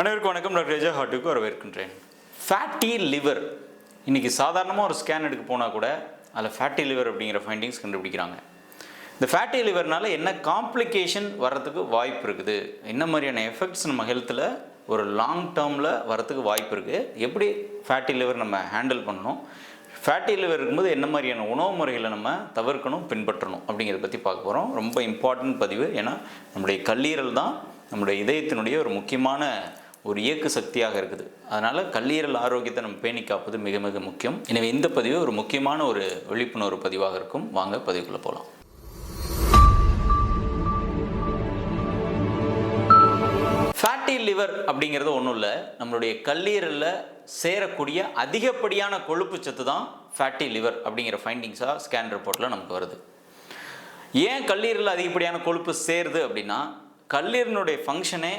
அனைவருக்கும் வணக்கம். டாக்டர் ரேஜா ஹாட்டுக்கு வரவேற்கின்றேன். ஃபேட்டி லிவர் இன்றைக்கி சாதாரணமாக ஒரு ஸ்கேன் எடுக்க போனால் கூட அதில் ஃபேட்டி லிவர் அப்படிங்கிற ஃபைண்டிங்ஸ் கண்டுபிடிக்கிறாங்க. இந்த ஃபேட்டி லிவர்னால என்ன காம்ப்ளிகேஷன் வர்றதுக்கு வாய்ப்பு இருக்குது? என்ன மாதிரியான எஃபெக்ட்ஸ் நம்ம ஹெல்த்தில் ஒரு லாங் டேர்மில் வரத்துக்கு வாய்ப்பு இருக்குது எப்படி ஃபேட்டி லிவர் நம்ம ஹேண்டில் பண்ணணும்? ஃபேட்டி லிவர் இருக்கும்போது என்ன மாதிரியான உணவு முறைகளை நம்ம தவிர்க்கணும் பின்பற்றணும் அப்படிங்கிறத பற்றி பார்க்க போகிறோம் ரொம்ப இம்பார்ட்டன்ட் பதிவு. ஏன்னா நம்முடைய கல்லீரல் தான் நம்முடைய இதயத்தினுடைய ஒரு முக்கியமான ஒரு இயக்கு சக்தியாக இருக்குது. அதனால் கல்லீரல் ஆரோக்கியத்தை நம்ம பேணி காப்பது மிக மிக முக்கியம். எனவே இந்த பதிவு ஒரு முக்கியமான ஒரு விழிப்புணர்வு பதிவாக இருக்கும். வாங்க பதிவுக்குள்ளே போகலாம் ஃபேட்டி லிவர் அப்படிங்கிறது ஒன்றும் இல்லை. நம்மளுடைய கல்லீரலில் சேரக்கூடிய அதிகப்படியான கொழுப்பு சத்து தான் ஃபேட்டி லிவர் அப்படிங்கிற ஃபைண்டிங்ஸாக ஸ்கேன் ரிப்போர்ட்டில் நமக்கு வருது. ஏன் கல்லீரலில் அதிகப்படியான கொழுப்பு சேருது அப்படின்னா கல்லீரனுடைய ஃபங்க்ஷனே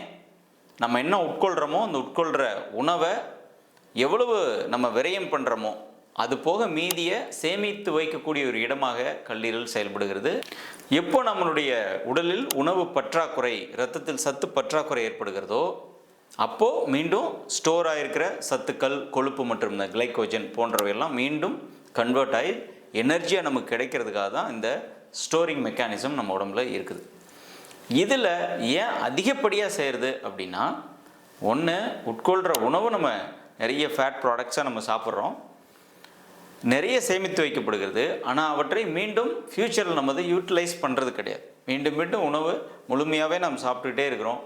நம்ம என்ன உட்கொள்கிறோமோ அந்த உட்கொள்கிற உணவை எவ்வளவு நம்ம விரயம் பண்ணுறோமோ அது போக மீதியை சேமித்து வைக்கக்கூடிய ஒரு இடமாக கல்லீரல் செயல்படுகிறது. எப்போ நம்மளுடைய உடலில் உணவு பற்றாக்குறை இரத்தத்தில் சத்து பற்றாக்குறை ஏற்படுகிறதோ அப்போது மீண்டும் ஸ்டோர் ஆகிருக்கிற சத்துக்கள் கொழுப்பு மற்றும் இந்த கிளைக்கோஜன் போன்றவையெல்லாம் மீண்டும் கன்வெர்ட் ஆகி எனர்ஜியாக நமக்கு கிடைக்கிறதுக்காக தான் இந்த ஸ்டோரிங் மெக்கானிசம் நம்ம உடம்புல இருக்குது. இதில் ஏன் அதிகப்படியாக செய்கிறது அப்படின்னா ஒன்று உட்கொள்கிற உணவு நம்ம நிறைய ஃபேட் ப்ராடக்ட்ஸாக நம்ம சாப்பிட்றோம். நிறைய சேமித்து வைக்கப்படுகிறது. ஆனால் அவற்றை மீண்டும் ஃப்யூச்சரில் நம்ம அதை யூட்டிலைஸ் பண்ணுறது கிடையாது. மீண்டும் மீண்டும் உணவு முழுமையாகவே நம்ம சாப்பிட்டுட்டே இருக்கிறோம்.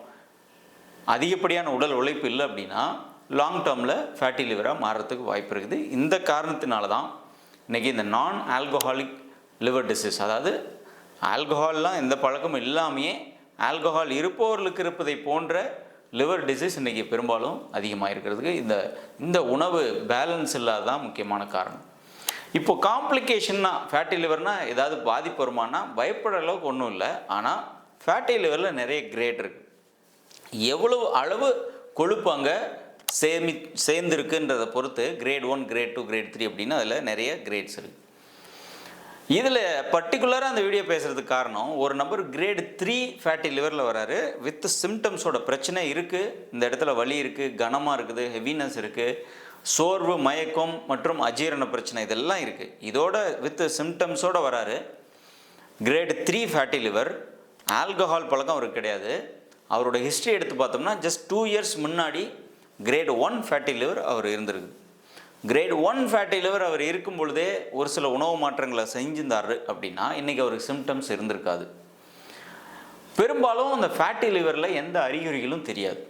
அதிகப்படியான உடல் உழைப்பு இல்லை அப்படின்னா லாங் டேர்மில் ஃபேட்டி லிவராக மாறுறதுக்கு வாய்ப்பு இருக்குது. இந்த காரணத்தினால தான் இன்றைக்கி இந்த நான் ஆல்கோஹாலிக் லிவர் டிசீஸ் அதாவது ஆல்கஹால்லாம் எந்த பழக்கமும் இல்லாமையே ஆல்கஹால் இருப்பவர்களுக்கு இருப்பதை போன்ற லிவர் டிசீஸ் இன்றைக்கி பெரும்பாலும் அதிகமாக இருக்கிறதுக்கு இந்த இந்த உணவு பேலன்ஸ் இல்லாததான் முக்கியமான காரணம். இப்போ காம்ப்ளிகேஷன்னா ஃபேட்டி லிவர்னா ஏதாவது பாதிப்பு வருமானா பயப்படுற அளவுக்கு ஒன்றும் இல்லை. ஆனால் ஃபேட்டி லிவரில் நிறைய கிரேட் இருக்குது எவ்வளவு அளவு கொழுப்பு அங்கே சேமி சேர்ந்துருக்குன்றதை பொறுத்து grade one grade two grade three அப்படின்னு அதில் நிறைய கிரேட்ஸ் இருக்குது இதில் பர்டிகுலராக அந்த வீடியோ பேசுகிறதுக்கு காரணம் ஒரு நபர் கிரேட் த்ரீ ஃபேட்டி லிவரில் வராரு. வித் சிம்டம்ஸோட பிரச்சனை இருக்குது இந்த இடத்துல வலி இருக்குது கனமாக இருக்குது ஹெவினஸ் இருக்குது சோர்வு மயக்கம் மற்றும் அஜீரண பிரச்சனை இதெல்லாம் இருக்குது இதோட வித் சிம்டம்ஸோட வராரு. Grade three fatty liver alcohol பழக்கம் அவருக்கு கிடையாது. அவரோட ஹிஸ்ட்ரி எடுத்து பார்த்தோம்னா ஜஸ்ட் டூ இயர்ஸ் முன்னாடி கிரேட் ஒன் ஃபேட்டி லிவர் அவர் இருந்திருக்கு. கிரேட் ஒன் ஃபேட்டி லிவர் அவர் இருக்கும் பொழுதே ஒரு சில உணவு மாற்றங்களை செஞ்சிருந்தார் அப்படின்னா இன்றைக்கி அவருக்கு சிம்டம்ஸ் இருந்திருக்காது. பெரும்பாலும் அந்த ஃபேட்டி லிவரில் எந்த அறிகுறிகளும் தெரியாது.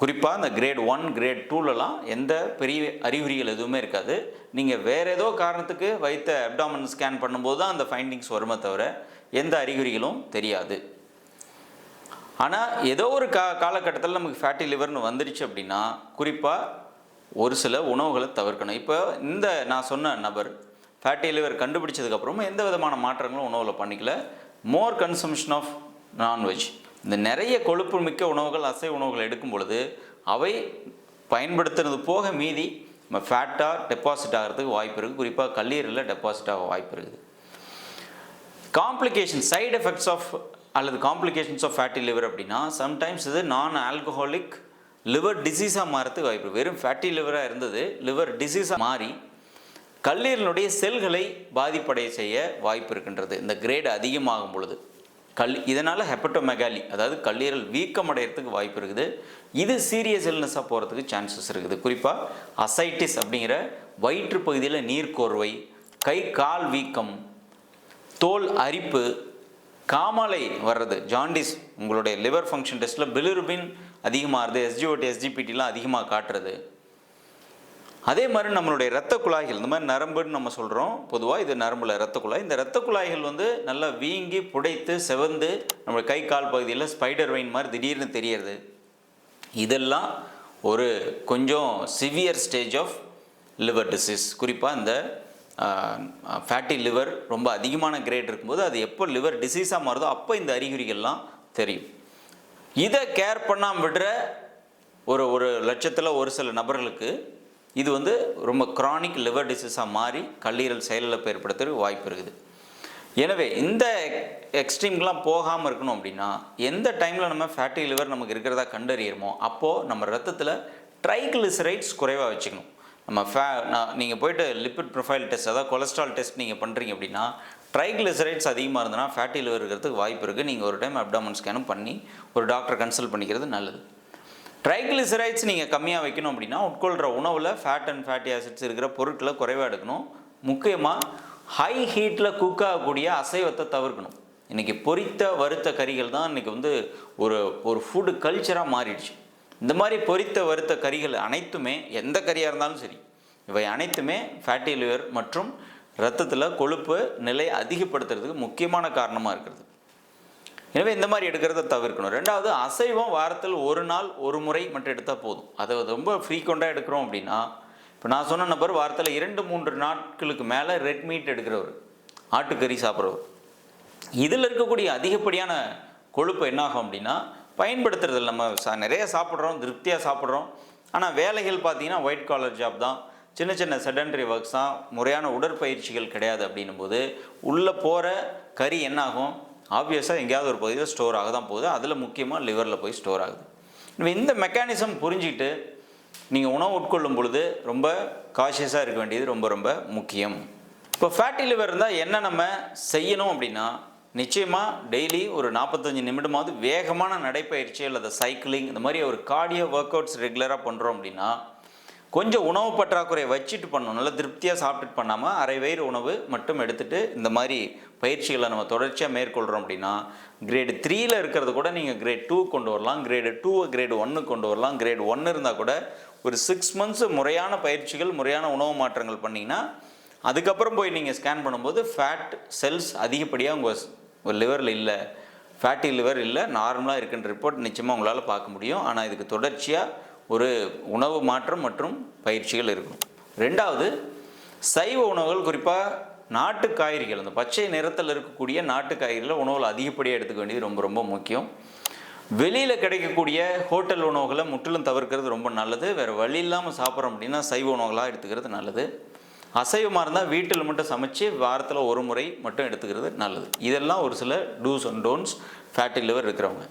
குறிப்பாக அந்த கிரேட் ஒன் கிரேட் டூலலாம் எந்த பெரிய அறிகுறிகள் எதுவுமே இருக்காது. நீங்கள் வேறு ஏதோ காரணத்துக்கு வைத்த அப்டாமன் ஸ்கேன் பண்ணும்போது தான் அந்த ஃபைண்டிங்ஸ் வருமே தவிர எந்த அறிகுறிகளும் தெரியாது. ஆனால் ஏதோ ஒரு கா காலகட்டத்தில் நமக்கு ஃபேட்டி லிவர்னு வந்துடுச்சு அப்படின்னா குறிப்பாக ஒரு சில உணவுகளை தவிர்க்கணும். இப்போ இந்த நான் சொன்ன நபர் ஃபேட்டி லிவர் கண்டுபிடிச்சதுக்கப்புறமும் எந்த விதமான மாற்றங்களும் உணவில் பண்ணிக்கல. மோர் கன்சம்ஷன் ஆஃப் நான்வெஜ் இந்த நிறைய கொழுப்பு மிக்க உணவுகள் அசை உணவுகள் எடுக்கும் பொழுது அவை பயன்படுத்துறது போக மீதி நம்ம ஃபேட்டாக டெபாசிட் ஆகிறதுக்கு வாய்ப்பு இருக்குது. குறிப்பாக கல்லீரலில் டெபாசிட் ஆக வாய்ப்பு இருக்குது. காம்ப்ளிகேஷன் சைடு எஃபெக்ட்ஸ் ஆஃப் அல்லது காம்ப்ளிகேஷன்ஸ் ஆஃப் ஃபேட்டி லிவர் அப்படின்னா சம்டைம்ஸ் இது நான் ஆல்கஹாலிக் லிவர் டிசீஸாக மாறத்துக்கு வாய்ப்பு வெறும் ஃபேட்டி லிவராக இருந்தது. லிவர் டிசீஸாக மாறி கல்லீரலுடைய செல்களை பாதிப்படைய செய்ய வாய்ப்பு இருக்கின்றது. இந்த கிரேடு அதிகமாகும் பொழுது. கல் இதனால் ஹெப்பட்டோமெகாலி அதாவது கல்லீரல் வீக்கம் அடையிறதுக்கு வாய்ப்பு இருக்குது. இது சீரியஸ் இல்னஸாக போகிறதுக்கு சான்சஸ் இருக்குது. குறிப்பாக அசைட்டிஸ் அப்படிங்கிற வயிற்று பகுதியில் நீர்க்கோர்வை கை கால் வீக்கம் தோல் அரிப்பு காமாலை வர்றது ஜாண்டிஸ் உங்களுடைய லிவர் ஃபங்க்ஷன் டெஸ்ட்டில் பிலிருபின் அதிகமாகிறது எஸ்ஜிஓடி எஸ்ஜிபிடிலாம் அதிகமாக காட்டுறது. அதே மாதிரி நம்மளுடைய இரத்த குழாய்கள் இந்த மாதிரி நரம்புன்னு நம்ம சொல்கிறோம் பொதுவாக இது நரம்புல இரத்த குழாய். இந்த இரத்த குழாய்கள் வந்து நல்லா வீங்கி புடைத்து செவந்து நம்ம கை கால் பகுதியில் ஸ்பைடர் வெயின் மாதிரி திடீர்னு தெரியறது. இதெல்லாம் ஒரு கொஞ்சம் severe stage of liver disease குறிப்பாக இந்த ஃபேட்டி லிவர் ரொம்ப அதிகமான கிரேட் இருக்கும்போது அது எப்போ லிவர் டிசீஸாக மாறுதோ அப்போ இந்த அறிகுறிகள்லாம் தெரியும். இதை கேர் பண்ணாமல் விடுற ஒரு ஒரு லட்சத்தில் ஒரு சில நபர்களுக்கு இது வந்து ரொம்ப க்ரானிக் லிவர் டிசீஸாக மாறி கல்லீரல் செயலிழப்பு ஏற்படுத்துறதுக்கு வாய்ப்பு இருக்குது. எனவே இந்த எக்ஸ்ட்ரீம்கெலாம் போகாமல் இருக்கணும் அப்படின்னா எந்த டைமில் நம்ம ஃபேட்டி லிவர் நமக்கு இருக்கிறதா கண்டறியறோமோ அப்போது நம்ம ரத்தத்தில் ட்ரைக்ளிசரைட்ஸ் குறைவாக வச்சுக்கணும். நம்ம ஃபே நான் நீங்கள் போயிட்டு லிப்பிட் ப்ரொஃபைல் டெஸ்ட் அதாவது கொலஸ்ட்ரால் டெஸ்ட் நீங்கள் பண்ணுறீங்க அப்படின்னா ட்ரைக்ளிசரைட்ஸ் அதிகமாக இருந்ததுன்னா ஃபேட்டி லிவர் இருக்கிறதுக்கு வாய்ப்பு இருக்குது நீங்கள் ஒரு டைம் அப்டாமன் ஸ்கேனும் பண்ணி ஒரு டாக்டரை கன்சல்ட் பண்ணிக்கிறது நல்லது. ட்ரைக்ளிசரைட்ஸ் நீங்கள் கம்மியாக வைக்கணும் அப்படின்னா உட்கொள்கிற உணவில் ஃபேட் அண்ட் ஃபேட்டி ஆசிட்ஸ் இருக்கிற பொருட்களை குறைவாக எடுக்கணும். முக்கியமாக ஹை ஹீட்டில் குக் ஆகக்கூடிய அசைவத்தை தவிர்க்கணும். இன்றைக்கி பொரித்த வறுத்த கறிகள் தான் இன்றைக்கி வந்து ஒரு ஒரு ஃபுட்டு கல்ச்சராக மாறிடுச்சு. இந்த மாதிரி பொரித்த வறுத்த கறிகள் அனைத்துமே எந்த கறியாக இருந்தாலும் சரி இவை அனைத்துமே ஃபேட்டி லிவர் மற்றும் ரத்தத்தில் கொழுப்பு நிலை அதிகப்படுத்துறதுக்கு முக்கியமான காரணமாக இருக்கிறது. எனவே இந்த மாதிரி எடுக்கிறத தவிர்க்கணும். ரெண்டாவது அசைவம் வாரத்தில் ஒரு நாள் ஒரு முறை மட்டும் எடுத்தால் போதும். அதை ரொம்ப ஃப்ரீக்வெண்ட்டாக எடுக்கிறோம் அப்படின்னா இப்போ நான் சொன்ன நபர் வாரத்தில் இரண்டு மூன்று நாட்களுக்கு மேலே ரெட் மீட் எடுக்கிறவர் ஆட்டுக்கறி சாப்பிட்றவர். இதில் இருக்கக்கூடிய அதிகப்படியான கொழுப்பு என்னாகும் அப்படின்னா பயன்படுத்துறதில்ல. நம்ம நிறைய சாப்பிட்றோம் திருப்தியாக சாப்பிட்றோம். ஆனால் வேலைகள் பார்த்தீங்கன்னா ஒயிட் காலர் ஜாப் தான். சின்ன சின்ன செடன்டரி ஒர்க்ஸ் தான் முறையான உடற்பயிற்சிகள் கிடையாது அப்படின்னும் போது உள்ளே போகிற கறி என்னாகும்? ஆப்வியஸாக எங்கேயாவது ஒரு பகுதியில் ஸ்டோர் ஆக தான் போகுது. அதில் முக்கியமாக லிவரில் போய் ஸ்டோர் ஆகுது. இப்போ இந்த மெக்கானிசம் புரிஞ்சுக்கிட்டு நீங்கள் உணவு உட்கொள்ளும் பொழுது ரொம்ப காஷியஸாக இருக்க வேண்டியது ரொம்ப ரொம்ப முக்கியம். இப்போ ஃபேட்டி லிவர் இருந்தால் என்ன நம்ம செய்யணும் அப்படின்னா நிச்சயமாக டெய்லி ஒரு நாற்பத்தஞ்சு நிமிடமாவது வேகமான நடைப்பயிற்சி அல்லது சைக்கிளிங் இந்த மாதிரி ஒரு கார்டியோ ஒர்க் அவுட்ஸ் ரெகுலராக பண்ணுறோம் அப்படின்னா கொஞ்சம் உணவு பற்றாக்குறையை வச்சுட்டு பண்ணணும். நல்லா திருப்தியாக சாப்பிட்டுட்டு பண்ணாமல் அரை வயிறு உணவு மட்டும் எடுத்துகிட்டு இந்த மாதிரி பயிற்சிகளை நம்ம தொடர்ச்சியாக மேற்கொள்கிறோம் அப்படின்னா கிரேடு த்ரீயில் இருக்கிறது கூட நீங்கள் கிரேட் டூ கொண்டு வரலாம். கிரேடு டூ கிரேடு ஒன்று கொண்டு வரலாம். கிரேடு ஒன்று இருந்தால் கூட ஒரு சிக்ஸ் மந்த்ஸ் முறையான பயிற்சிகள் முறையான உணவு மாற்றங்கள் பண்ணிங்கன்னா அதுக்கப்புறம் போய் நீங்கள் ஸ்கேன் பண்ணும்போது ஃபேட் செல்ஸ் அதிகப்படியாக உங்கள் உங்கள் லிவரில் இல்லை. ஃபேட்டி லிவர் இல்லை. நார்மலாக இருக்குன்ற ரிப்போர்ட் நிச்சயமாக உங்களால் பார்க்க முடியும். ஆனால் இதுக்கு தொடர்ச்சியாக ஒரு உணவு மாற்றம் மற்றும் பயிற்சிகள் இருக்கணும். ரெண்டாவது சைவ உணவுகள் குறிப்பாக நாட்டு காய்கறிகள் அந்த பச்சை நிறத்தில் இருக்கக்கூடிய நாட்டு காய்கறிகளை உணவில் அதிகப்படியாக எடுத்துக்க வேண்டியது ரொம்ப ரொம்ப முக்கியம். வெளியில் கிடைக்கக்கூடிய ஹோட்டல் உணவுகளை முற்றிலும் தவிர்க்கிறது ரொம்ப நல்லது. வேறு வழி இல்லாமல் சாப்பிட்றோம் அப்படின்னா சைவ உணவுகளாக எடுத்துக்கிறது நல்லது. அசைவமாக இருந்தால் வீட்டில் மட்டும் சமைச்சு வாரத்தில் ஒரு முறை மட்டும் எடுத்துக்கிறது நல்லது. இதெல்லாம் ஒரு சில dos and don'ts fatty liver இருக்கிறவங்க.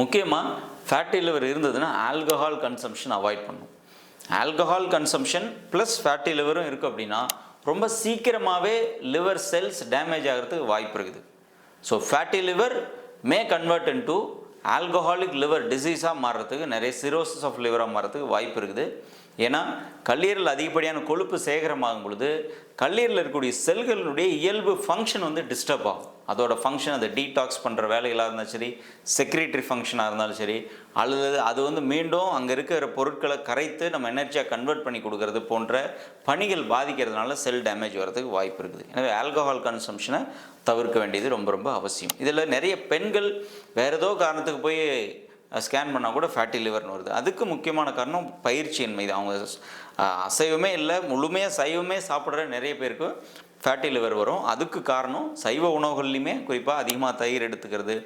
முக்கியமாக ஃபேட்டி லிவர் இருந்ததுன்னா ஆல்கஹால் கன்சம்ஷன் அவாய்ட் பண்ணும். ஆல்கஹால் கன்சம்ஷன் ப்ளஸ் ஃபேட்டி லிவரும் இருக்குது அப்படின்னா ரொம்ப சீக்கிரமாகவே லிவர் செல்ஸ் டேமேஜ் ஆகிறதுக்கு வாய்ப்பு இருக்குது. So fatty liver may convert into alcoholic liver டிசீஸாக மாறுறதுக்கு நிறைய சிரோசிஸ் ஆஃப் லிவராக மாறுறதுக்கு வாய்ப்பு இருக்குது. ஏன்னா கல்லீரல் அதிகப்படியான கொழுப்பு சேகரமாகும் பொழுது கல்லீரலில் இருக்கக்கூடிய செல்களுடைய இயல்பு ஃபங்க்ஷன் வந்து டிஸ்டர்ப் ஆகும். அதோட ஃபங்க்ஷன் அதை டீடாக்ஸ் பண்ணுற வேலைகளாக இருந்தாலும் சரி செக்ரட்டரி ஃபங்க்ஷனாக இருந்தாலும் சரி அல்லது அது வந்து மீண்டும் அங்கே இருக்கிற பொருட்களை கரைத்து நம்ம எனர்ஜியாக கன்வெர்ட் பண்ணி கொடுக்கறது போன்ற பணிகள் பாதிக்கிறதுனால செல் டேமேஜ் வரதுக்கு வாய்ப்பு இருக்குது. எனவே ஆல்கஹால் கன்சம்ஷனை தவிர்க்க வேண்டியது ரொம்ப ரொம்ப அவசியம். இதில் நிறைய பெண்கள் வேறு ஏதோ காரணத்துக்கு போய் ஸ்கேன் பண்ணால் கூட ஃபேட்டி லிவர்னு வருது. அதுக்கு முக்கியமான காரணம் பயிற்சியின்மை தான். அவங்க அசைவமே இல்லை முழுமையாக சைவமே சாப்பிட்ற நிறைய பேருக்கு ஃபேட்டி லிவர் வரும். அதுக்கு காரணம் சைவ உணவுகள்லையுமே குறிப்பாக அதிகமாக தயிர் எடுத்துக்கிறது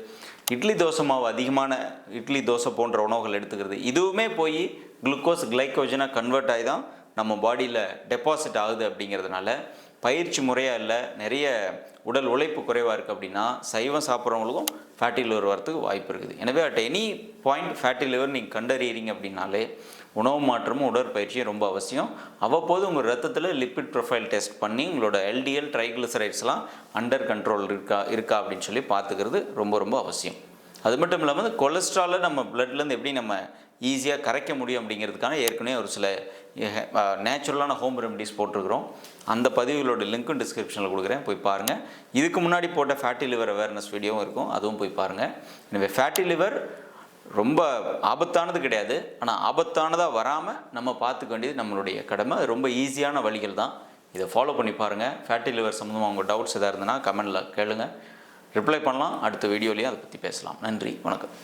இட்லி தோசை மாவு அதிகமான இட்லி தோசை போன்ற உணவுகள் எடுத்துக்கிறது. இதுவுமே போய் குளுக்கோஸ் கிளைக்கோஜனாக கன்வெர்ட் ஆகி தான் நம்ம பாடியில் டெபாசிட் ஆகுது அப்படிங்கிறதுனால பயிற்சி முறையாக இல்லை நிறைய உடல் உழைப்பு குறைவாக இருக்குது அப்படின்னா சைவம் சாப்பிட்றவங்களுக்கும் ஃபேட்டி லிவர் வரத்துக்கு வாய்ப்பு இருக்குது. எனவே at any point fatty liver நீங்கள் கண்டறியறீங்க அப்படின்னாலே உணவு மாற்றமும் உடற்பயிற்சியும் ரொம்ப அவசியம். அவ்வப்போது உங்கள் ரத்தத்தில் லிப்பிட் ப்ரொஃபைல் டெஸ்ட் பண்ணி உங்களோட எல்டிஎல் ட்ரைக்ளிசரைட்ஸ்லாம் அண்டர் கண்ட்ரோல் இருக்கா இருக்கா அப்படின்னு சொல்லி பார்த்துக்கிறது ரொம்ப ரொம்ப அவசியம். அது மட்டும் இல்லாமல் கொலஸ்ட்ராலை நம்ம பிளட்லேருந்து எப்படி நம்ம ஈஸியாக கரைக்க முடியும் அப்படிங்கிறதுக்கான ஏற்கனவே ஒரு சில நேச்சுரலான ஹோம் ரெமடிஸ் போட்டிருக்கிறோம். அந்த பதிவுகளோட லிங்க்கும் டிஸ்கிரிப்ஷனில் கொடுக்குறேன். போய் பாருங்கள் இதுக்கு முன்னாடி போட்ட ஃபேட்டி லிவர் அவேர்னஸ் வீடியோவும் இருக்கும். அதுவும் போய் பாருங்கள் எனவே ஃபேட்டி லிவர் ரொம்ப ஆபத்தானது கிடையாது. ஆனால் ஆபத்தானதாக வராமல் நம்ம பார்த்துக்க வேண்டியது நம்மளுடைய கடமை. ரொம்ப ஈஸியான வழிகள் தான். இதை ஃபாலோ பண்ணி பாருங்கள் ஃபேட்டி லிவர் சம்மந்தமாக உங்கள் டவுட்ஸ் எதாவது இருந்ததுன்னா கமெண்டில் கேளுங்கள் ரிப்ளை பண்ணலாம். அடுத்த வீடியோலையும் அதை பற்றி பேசலாம். நன்றி. வணக்கம்.